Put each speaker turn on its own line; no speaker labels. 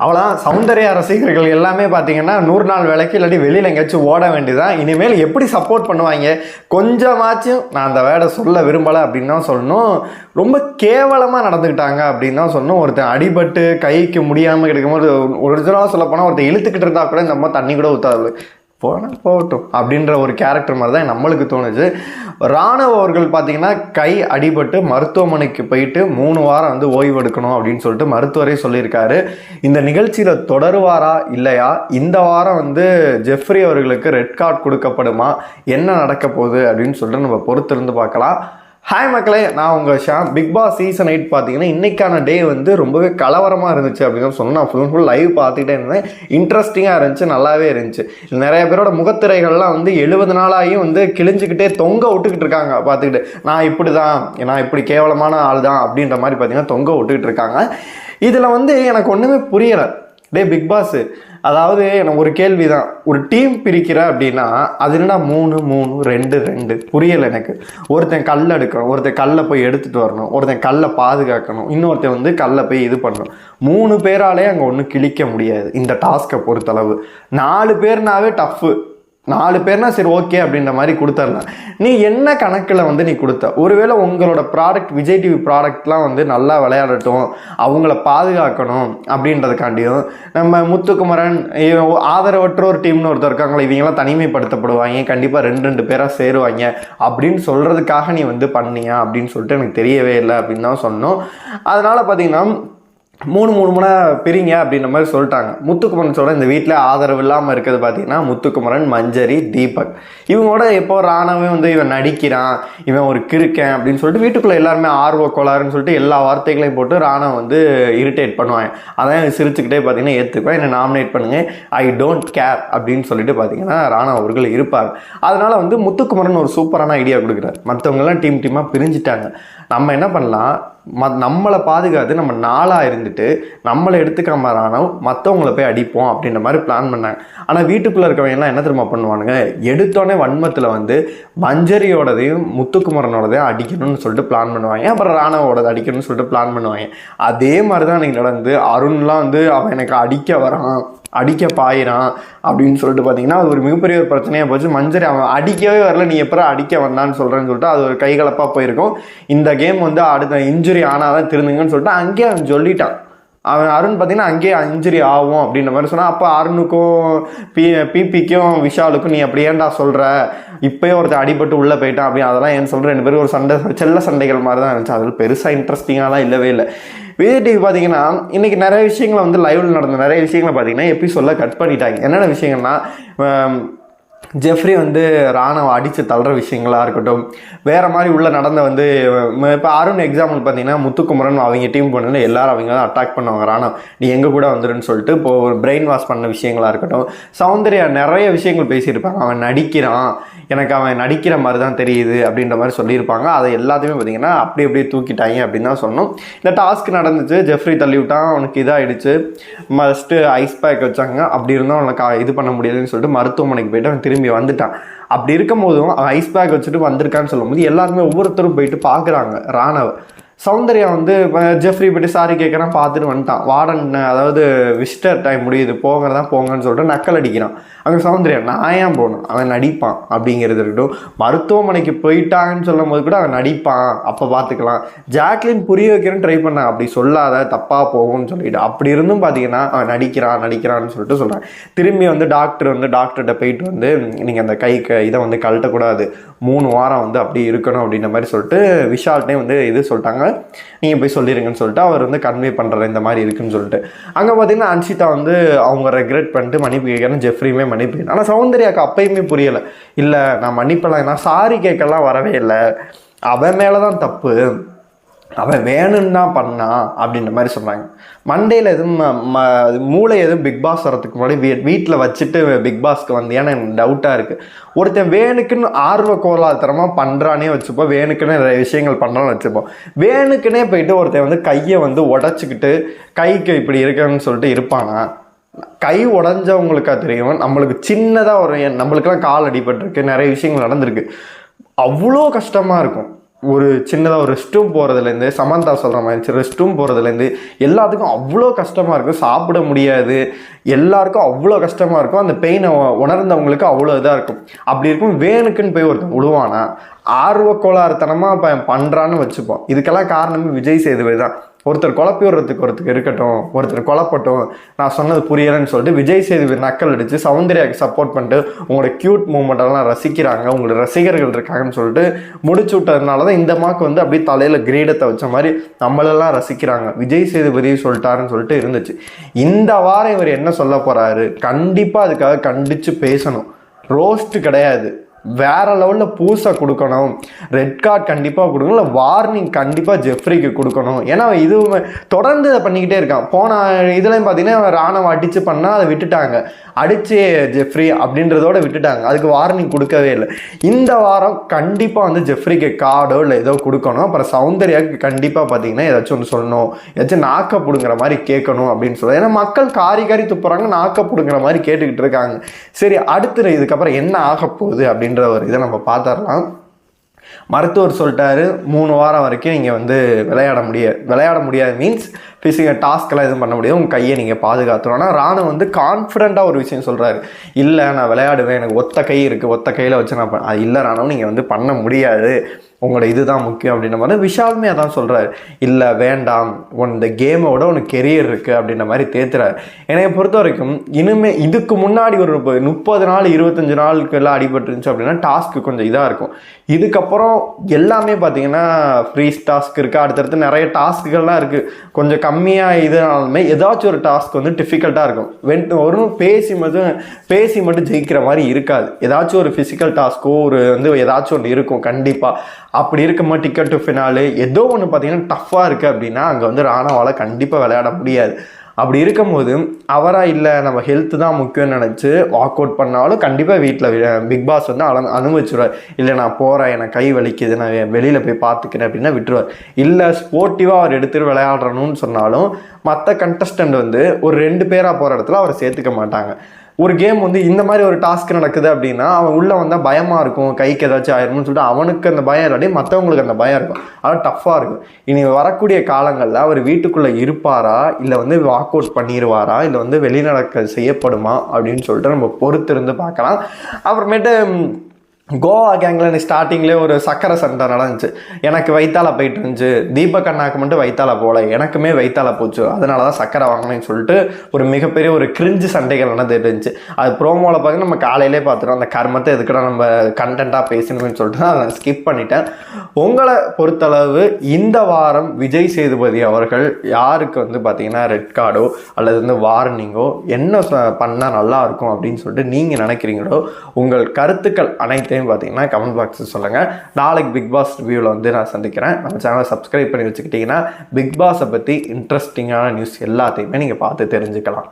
அவ்வளோதான் சௌந்தர்யா ரசிகர்கள் எல்லாமே பார்த்தீங்கன்னா நூறு நாள் வேலைக்கு இல்லாட்டி வெளியில் எங்கேயாச்சும் ஓட வேண்டியதான் இனிமேல் எப்படி சப்போர்ட் பண்ணுவாங்க? கொஞ்சமாச்சும் நான் அந்த வேடை சொல்ல விரும்பலை அப்படின்னு தான் சொல்லணும். ரொம்ப கேவலமாக நடந்துக்கிட்டாங்க அப்படின்னு தான் சொல்லணும். ஒருத்தன் அடிபட்டு கைக்கு முடியாமல் கிடைக்கும்போது ஒரிஜினலாக சொல்லப்போனால் ஒருத்தன் இழுத்துக்கிட்டு இருந்தால் கூட இந்த மாதிரி தண்ணி கூட ஊற்றாது போனால் போகட்டும் அப்படின்ற ஒரு கேரக்டர் மாதிரி தான் நம்மளுக்கு தோணுச்சு. ராணுவ அவர்கள் பார்த்தீங்கன்னா கை அடிபட்டு மருத்துவமனைக்கு போயிட்டு மூணு வாரம் வந்து ஓய்வு எடுக்கணும் அப்படின்னு சொல்லிட்டு மருத்துவரே சொல்லியிருக்காரு. இந்த நிகழ்ச்சியில் தொடருவாரா இல்லையா? இந்த வாரம் வந்து ஜெஃப்ரி அவர்களுக்கு ரெட் கார்டு கொடுக்கப்படுமா? என்ன நடக்க போகுது அப்படின்னு சொல்லிட்டு நம்ம பொறுத்திருந்து பார்க்கலாம். ஹாய் மக்களே நான் உங்கள் Sham. Bigg Boss season eight பார்த்தீங்கன்னா இன்றைக்கான டே வந்து ரொம்பவே கலவரமாக இருந்துச்சு அப்படின்னு சொன்னால் நான் ஃபுல் ஃபுல் லைவ் பார்த்துக்கிட்டே இருந்தேன். இன்ட்ரெஸ்டிங்காக இருந்துச்சு நல்லாவே இருந்துச்சு. நிறைய பேரோட முகத்திரைகள்லாம் வந்து எழுபது நாளாயும் வந்து கிழிஞ்சுக்கிட்டே தொங்க விட்டுக்கிட்டு இருக்காங்க பார்த்துக்கிட்டு. நான் இப்படி தான் நான் இப்படி கேவலமான ஆள் தான் அப்படின்ற மாதிரி பார்த்தீங்கன்னா தொங்க விட்டுக்கிட்டு இருக்காங்க. இதில் வந்து எனக்கு ஒன்றுமே புரியலை. டே பிக் பாஸு அதாவது எனக்கு ஒரு கேள்வி தான் ஒரு டீம் பிரிக்கிற அப்படின்னா அது என்னடா மூணு மூணு ரெண்டு ரெண்டு? புரியலை எனக்கு. ஒருத்தன் கல் எடுக்கணும் ஒருத்தன் கல்லை போய் எடுத்துகிட்டு வரணும் ஒருத்தன் கல்லை பாதுகாக்கணும் இன்னொருத்தன் வந்து கல்லை போய் இது பண்ணணும். மூணு பேராலே அங்கே ஒன்றும் கிழிக்க முடியாது இந்த டாஸ்க்கை பொறுத்தளவு. நாலு பேர்னாவே டஃப்பு நாலு பேர்னா சரி ஓகே அப்படின்ற மாதிரி கொடுத்துடலாம் நீ என்ன கணக்கில் வந்து நீ கொடுத்த? ஒருவேளை உங்களோட ப்ராடக்ட் விஜய் டிவி ப்ராடக்ட்லாம் வந்து நல்லா விளையாடட்டும் அவங்கள பாதுகாக்கணும் அப்படின்றதுக்காண்டியும் நம்ம முத்துக்குமரன் இவன் ஆதரவற்ற ஒரு டீம்னு ஒருத்தர் இருக்காங்களே இவங்கெல்லாம் தனிமைப்படுத்தப்படுவாங்க கண்டிப்பாக ரெண்டு ரெண்டு பேராக சேருவாங்க அப்படின்னு சொல்கிறதுக்காக நீ வந்து பண்ணியா அப்படின்னு சொல்லிட்டு எனக்கு தெரியவே இல்லை அப்படின்னு தான் சொன்னோம். அதனால் பார்த்தீங்கன்னா மூணு மூணு முறை பிரிங்க அப்படின்ற மாதிரி சொல்லிட்டாங்க. முத்துக்குமரன் சொல்ற இந்த வீட்டில் ஆதரவு இல்லாமல் இருக்கிறது பார்த்தீங்கன்னா முத்துக்குமரன் மஞ்சரி தீபக். இவங்களோட எப்போ ராணவே வந்து இவன் நடிக்கிறான் இவன் ஒரு கிறுக்கன் அப்படின்னு சொல்லிட்டு வீட்டுக்குள்ளே எல்லாருமே ஆர்வ கோளாறுன்னு சொல்லிட்டு எல்லா வார்த்தைகளையும் போட்டு ராணவ வந்து இரிட்டேட் பண்ணுவாங்க. அதான் சிரிச்சுக்கிட்டே பார்த்தீங்கன்னா ஏற்றுக்குவேன் என்னை நாமினேட் பண்ணுங்கள் ஐ டோன்ட் கேர் அப்படின்னு சொல்லிட்டு பார்த்தீங்கன்னா ராணா அவர்கள் இருப்பார் அதனால் வந்து முத்துக்குமரன் ஒரு சூப்பரான ஐடியா கொடுக்குறாரு. மற்றவங்கெல்லாம் டீம் டீமாக பிரிஞ்சுட்டாங்க. நம்ம என்ன பண்ணலாம்? ம நம்மளை பாதுகாத்து நம்ம நாளாக இருந்துட்டு நம்மளை எடுத்துக்காம ராணுவ மற்றவங்கள போய் அடிப்போம் அப்படின்ற மாதிரி பிளான் பண்ணாங்க. ஆனால் வீட்டுக்குள்ளே இருக்கவங்கலாம் என்ன தெரியுமா பண்ணுவானுங்க? எடுத்தோடனே வன்மத்தில் வந்து மஞ்சரியோடதையும் முத்துக்குமரனோடதையும் அடிக்கணும்னு சொல்லிட்டு பிளான் பண்ணுவாங்க. அப்புறம் ராணுவோடதை அடிக்கணும்னு சொல்லிட்டு பிளான் பண்ணுவாங்க. அதே மாதிரி தான் அன்றைக்கி நடந்து அருண்லாம் வந்து அவன் எனக்கு அடிக்க வரான். அடிக்க பாயிறான் அப்படின்னு சொல்லிட்டு பார்த்தீங்கன்னா அது ஒரு மிகப்பெரிய ஒரு பிரச்சனையாக போச்சு. மஞ்சரி அவன் அடிக்கவே வரல. நீ எப்போ அடிக்க வந்தான்னு சொல்கிறேன்னு சொல்லிட்டு அது ஒரு கைகலப்பாக போயிருக்கும். இந்த கேம் வந்து அடுத்த இன்ஜுரி ஆனால் தான் திருந்துங்கன்னு சொல்லிட்டு அங்கேயே அவன் சொல்லிட்டான். அவன் அருண் பார்த்தீங்கன்னா அங்கேயே இன்ஜுரி ஆகும் அப்படின்ற மாதிரி சொன்னால் அப்போ அருணுக்கும் பி பிபிக்கும் விஷாலுக்கும் நீ அப்படி ஏன்டா சொல்கிற இப்போயே ஒருத்தர் அடிபட்டு உள்ளே போயிட்டான் அப்படி அதெல்லாம் ஏன் சொல்கிற ரெண்டு பேரும் ஒரு சண்டை செல்ல சண்டைகள் மாதிரி தான் இருந்துச்சு அதில் பெருசாக இன்ட்ரெஸ்டிங்காலாம் இல்லவே இல்லை. விஜய் டிவி பார்த்தீங்கன்னா இன்றைக்கி நிறைய விஷயங்களை வந்து லைவில் நடந்த நிறைய விஷயங்களை பார்த்தீங்கன்னா எபிசோடில் கட் பண்ணிட்டாங்க. என்னென்ன விஷயங்கள்னா ஜெஃப்ரி வந்து ராணவ அடித்து தள்ளுற விஷயங்களாக இருக்கட்டும் வேறு மாதிரி உள்ள நடந்த வந்து இப்போ அருண் எக்ஸாம்பிள் பார்த்தீங்கன்னா முத்துக்குமரன் அவங்க டீம் பண்ணல எல்லாரும் அவங்க தான் அட்டாக் பண்ணுவாங்க ராணவ் நீ எங்கள் கூட வந்துருன்னு சொல்லிட்டு இப்போ ஒரு பிரெயின் வாஷ் பண்ண விஷயங்களாக இருக்கட்டும் சௌந்தர்யா நிறைய விஷயங்கள் பேசியிருப்பாங்க. அவன் நடிக்கிறான். எனக்கு அவன் நடிக்கிற மாதிரி தான் தெரியுது அப்படின்ற மாதிரி சொல்லியிருப்பாங்க. அதை எல்லாத்தையுமே பார்த்தீங்கன்னா அப்படி அப்படியே தூக்கிட்டாங்க அப்படின்னு தான் சொன்னோம் இந்த டாஸ்க் நடந்துச்சு. ஜெஃப்ரி தள்ளி விட்டான். அவனுக்கு இதாகிடுச்சு மஸ்ட்டு ஐஸ் பேக் வச்சாங்க. அப்படி இருந்தால் அவனுக்கு இது பண்ண முடியலன்னு சொல்லிட்டு மருத்துவமனைக்கு போயிட்டு அவன் திரும்பி வந்துட்டான். அப்படி இருக்கும் போதும் அவன் ஐஸ் பேக் வச்சுட்டு வந்திருக்கான்னு சொல்லும்போது எல்லாருமே ஒவ்வொருத்தரும் போயிட்டு பார்க்குறாங்க. ராணவ. சௌந்தர்யா வந்து ஜெஃப்ரி போயிட்டு சாரி கேட்குறான் பார்த்துட்டு வந்துட்டான். வார்டன் அதாவது விசிட்டர் டைம் முடியுது போங்கிறதா போங்கன்னு சொல்லிட்டு நக்கல் அடிக்கிறான். அங்கே சௌந்தர்யா நான் ஏன் போகணும்? அவன் நடிப்பான் அப்படிங்கிறது இருக்கட்டும். மருத்துவமனைக்கு போயிட்டாங்கன்னு சொல்லும் போது கூட அவன் நடிப்பான். அப்போ பார்த்துக்கலாம். ஜாக்லின் புரிய வைக்கிறேன்னு ட்ரை பண்ணான் அப்படி சொல்லாத தப்பாக போகும்னு சொல்லிட்டு. அப்படி இருந்தும் பார்த்தீங்கன்னா அவன் நடிக்கிறான் நடிக்கிறான்னு சொல்லிட்டு சொல்கிறான் திரும்பி வந்து டாக்டர் வந்து டாக்டர்கிட்ட போயிட்டு வந்து நீங்கள் அந்த கை இதை வந்து கழட்டக்கூடாது. மூணு வாரம் வந்து அப்படி இருக்கணும் அப்படின்ற மாதிரி சொல்லிட்டு விஷால்ட்டே வந்து இது சொல்லிட்டாங்க. நீங்கள் போய் சொல்லிடுங்கன்னு சொல்லிட்டு அவர் வந்து கன்வே பண்ணுறாரு இந்த மாதிரி இருக்குன்னு சொல்லிட்டு. அங்கே பார்த்தீங்கன்னா அன்ஷிதா வந்து அவங்க ரெக்ரெட் பண்ணிட்டு மன்னிப்பு கேட்குறேன் ஜெஃப்ரியுமே மன்னிப்பு ஆனால் சௌந்தர்யாக்கு அப்பயுமே புரியலை. இல்லை நான் மன்னிப்பெல்லாம் நான் சாரி கேட்கலாம் வரவே இல்லை. அவன் மேலே தான் தப்பு. அவன் வேணும்னு தான் பண்ணான் அப்படின்ற மாதிரி சொன்னாங்க மண்டேல எதுவும் ம- ம- மூளை எதுவும் பிக் பாஸ் வரதுக்கு முன்னாடி வீ வீட்டில் வச்சுட்டு பிக் பாஸ்க்கு வந்து ஏன்னா எனக்கு டவுட்டாக இருக்குது ஒருத்தன் வேணுக்குன்னு ஆர்வ கோலாத்தனமாக பண்ணுறானே வச்சுப்போம் வேணுக்குன்னு நிறைய விஷயங்கள் பண்ணுறான்னு வச்சுப்போம். வேணுக்குன்னே போயிட்டு ஒருத்தன் வந்து கையை வந்து உடச்சிக்கிட்டு கைக்கு இப்படி இருக்குன்னு சொல்லிட்டு இருப்பானா? கை உடஞ்சவங்களுக்கா தெரியும். நம்மளுக்கு சின்னதாக ஒரு நம்மளுக்கெல்லாம் கால் அடிபட்டிருக்கு நிறைய விஷயங்கள் நடந்திருக்கு. அவ்வளோ கஷ்டமாக இருக்கும். ஒரு சின்னதாக ஒரு ரெஸ்ட் ரூம் போகிறதுலேருந்து சமந்தா சொல்கிற மாதிரி ரெஸ்ட் ரூம் போகிறதுலேருந்து எல்லாத்துக்கும் அவ்வளோ கஷ்டமாக இருக்கும். சாப்பிட முடியாது. எல்லாருக்கும் அவ்வளோ கஷ்டமாக இருக்கும். அந்த பெயினை உணர்ந்தவங்களுக்கு அவ்வளோ இதாக இருக்கும். அப்படி இருக்கும். வேணுக்குன்னு போய் ஒருத்தன் விழுவானா ஆர்வக்கோளாறுத்தனமாக இப்போ பண்ணுறான்னு வச்சுப்போம். இதுக்கெல்லாம் காரணமே விஜய் சேதுவை தான். ஒருத்தர் குழப்பி விடுறதுக்கு ஒருத்தர் இருக்கட்டும் ஒருத்தர் குழப்பட்டும் நான் சொன்னது புரியலைன்னு சொல்லிட்டு விஜய் சேதுபதி நக்கல் அடித்து சௌந்தர்யாவுக்கு சப்போர்ட் பண்ணிட்டு உங்களோட க்யூட் மூமெண்டெல்லாம் ரசிக்கிறாங்க உங்களோட ரசிகர்கள் இருக்காங்கன்னு சொல்லிட்டு முடிச்சு விட்டதுனால தான் இந்த மாக்கு வந்து அப்படியே தலையில் கிரீடத்தை வச்ச மாதிரி நம்மளெல்லாம் ரசிக்கிறாங்க. விஜய் சேதுபதி சொல்லிட்டாருன்னு சொல்லிட்டு இருந்துச்சு. இந்த வாரம் இவர் என்ன சொல்ல போகிறாரு கண்டிப்பாக அதுக்காக கண்டித்து பேசணும். ரோஸ்ட் கிடையாது. வேற லெவலில் பூசை கொடுக்கணும். ரெட் கார்டு கண்டிப்பாக கொடுக்கணும். இல்லை வார்னிங் கண்டிப்பாக ஜெஃப்ரிக்கு கொடுக்கணும். ஏன்னா இதுவுமே தொடர்ந்து இதை பண்ணிக்கிட்டே இருக்கான். போன இதுலையும் பார்த்தீங்கன்னா ராணவ அடித்து பண்ணால் அதை விட்டுட்டாங்க. அடிச்சு ஜெஃப்ரி அப்படின்றதோட விட்டுட்டாங்க. அதுக்கு வார்னிங் கொடுக்கவே இல்லை. இந்த வாரம் கண்டிப்பாக வந்து ஜெஃப்ரிக்கு கார்டோ இல்லை ஏதோ கொடுக்கணும். அப்புறம் சௌந்தர்யாவுக்கு கண்டிப்பாக பார்த்தீங்கன்னா ஏதாச்சும் ஒன்று சொல்லணும். ஏதாச்சும் நாக்க பிடுங்குற மாதிரி கேட்கணும் அப்படின்னு சொல்லுவாங்க ஏன்னா மக்கள் காரி காரி துப்புறாங்க நாக்க பிடுங்குற மாதிரி கேட்டுக்கிட்டு இருக்காங்க. சரி அடுத்து இதுக்கப்புறம் என்ன ஆக போகுது அப்படின்னு அப்படின்ற ஒரு இதை நம்ம பார்த்துடலாம். மருத்துவர் சொல்லிட்டாரு மூணு வாரம் வரைக்கும் நீங்கள் வந்து விளையாட முடியாது விளையாட முடியாது மீன்ஸ் ஃபிசிக்கல் டாஸ்க்கெல்லாம் எதுவும் பண்ண முடியாது. உங்கள் கையை நீங்கள் பாதுகாத்துரும் ஆனால் ராணுவ வந்து கான்ஃபிடண்ட்டாக ஒரு விஷயம் சொல்கிறாரு இல்லை நான் விளையாடுவேன். எனக்கு ஒத்த கை இருக்குது ஒத்த கையில் வச்சு நான் அது இல்லை ராணுவம் நீங்கள் வந்து பண்ண முடியாது. உங்களோட இதுதான் முக்கியம் அப்படின்ற மாதிரி விஷாலுமே அதான் சொல்கிறாரு இல்லை வேண்டாம். உன் இந்த கேமோட உனக்கு கெரியர் இருக்குது அப்படின்ற மாதிரி தேத்துறாரு. என்னை பொறுத்த வரைக்கும் இனிமே இதுக்கு முன்னாடி ஒரு முப்பது நாள் இருபத்தஞ்சு நாளுக்கு எல்லாம் அடிபட்டுருந்துச்சு அப்படின்னா டாஸ்க்கு கொஞ்சம் இதாக இருக்கும். இதுக்கப்புறம் எல்லாமே பார்த்தீங்கன்னா ஃப்ரீ டாஸ்க் இருக்குது அடுத்தடுத்து நிறைய டாஸ்க்குகள்லாம் இருக்குது கொஞ்சம் கம்மியாக இதுனாலுமே ஏதாச்சும் ஒரு டாஸ்க் வந்து டிஃபிகல்ட்டாக இருக்கும். வென் ஒரு பேசி மட்டும் பேசி மட்டும் ஜெயிக்கிற மாதிரி இருக்காது. ஏதாச்சும் ஒரு ஃபிசிக்கல் டாஸ்க்கோ ஒரு வந்து ஏதாச்சும் ஒன்று இருக்கும். கண்டிப்பாக அப்படி இருக்கும்போது டிக்கெட் டு ஃபினாலு ஏதோ ஒன்று பார்த்தீங்கன்னா டஃப்பாக இருக்குது அப்படின்னா அங்கே வந்து ராணாவால் கண்டிப்பாக விளையாட முடியாது. அப்படி இருக்கும்போது அவராக இல்லை நம்ம ஹெல்த்து தான் முக்கியம்னு நினச்சி வாக் அவுட் பண்ணாலும் கண்டிப்பாக வீட்டில் பிக் பாஸ் வந்து அனு அனுமதிச்சிடுவார் இல்லை நான் போகிறேன் எனக்கு கை வலிக்குது நான் வெளியில் போய் பார்த்துக்கிறேன் அப்படின்னா விட்டுருவார். இல்லை ஸ்போர்ட்டிவாக அவர் எடுத்துகிட்டு விளையாடுறணும்னு சொன்னாலும் மற்ற கண்டஸ்டன்ட் வந்து ஒரு ரெண்டு பேராக போகிற இடத்துல அவரை சேர்த்துக்க மாட்டாங்க. ஒரு கேம் வந்து இந்த மாதிரி ஒரு டாஸ்க் நடக்குது அப்படின்னா அவன் உள்ளே வந்தால் பயமாக இருக்கும் கைக்கு ஏதாச்சும் ஆயிரும்னு சொல்லிட்டு அவனுக்கு அந்த பயம் இல்லாட்டி மற்றவங்களுக்கு அந்த பயம் இருக்கும். அதான் டஃப்பாக இருக்கும். இனி வரக்கூடிய காலங்களில் அவர் வீட்டுக்குள்ளே இருப்பாரா? இல்லை வந்து வாக் அவுட் பண்ணிடுவாரா இல்லை வந்து வெளிநடக்க செய்யப்படுமா? அப்படின்னு சொல்லிட்டு நம்ம பொறுத்திருந்து பார்க்கலாம். அப்புறமேட்டு கோவா கேங்கில் ஸ்டார்டிங்லேயே ஒரு சக்கரை சண்டை நடந்துச்சு. எனக்கு வைத்தால போயிட்டு இருந்துச்சு. தீபக் அண்ணாக்கு மட்டும் வைத்தால போகல. எனக்குமே வைத்தால போச்சு. அதனால தான் சக்கரை வாங்கினேன்னு சொல்லிட்டு ஒரு மிகப்பெரிய ஒரு கிரிஞ்சு சண்டைகள் நடந்துட்டு இருந்துச்சு. அது ப்ரோமோவில் பார்த்து நம்ம காலையிலே பார்த்துட்டோம் அந்த கர்மத்தை எதுக்கடா நம்ம கண்டென்ட்டாக பேசணும்னு சொல்லிட்டு தான் அதை ஸ்கிப் பண்ணிட்டேன். உங்களை பொறுத்தளவு இந்த வாரம் விஜய் சேதுபதி அவர்கள் யாருக்கு வந்து பார்த்தீங்கன்னா ரெட் கார்டோ அல்லது வந்து வார்னிங்கோ என்ன பண்ணால் நல்லா இருக்கும் அப்படின்னு சொல்லிட்டு நீங்கள் நினைக்கிறீங்களோ உங்கள் கருத்துக்கள் அனைத்து விஷயத்தையும் பார்த்தீங்கன்னா கமெண்ட் பாக்ஸில் சொல்லுங்கள் நாளைக்கு பிக் பாஸ் ரிவ்யூவில் வந்து நான் சந்திக்கிறேன். நம்ம சேனலை சப்ஸ்கிரைப் பண்ணி வச்சுக்கிட்டிங்கன்னா பிக் பாஸை பற்றி இன்ட்ரெஸ்டிங்கான நியூஸ் எல்லாத்தையுமே நீங்கள் பார்த்து தெரிஞ்சுக்கலாம்.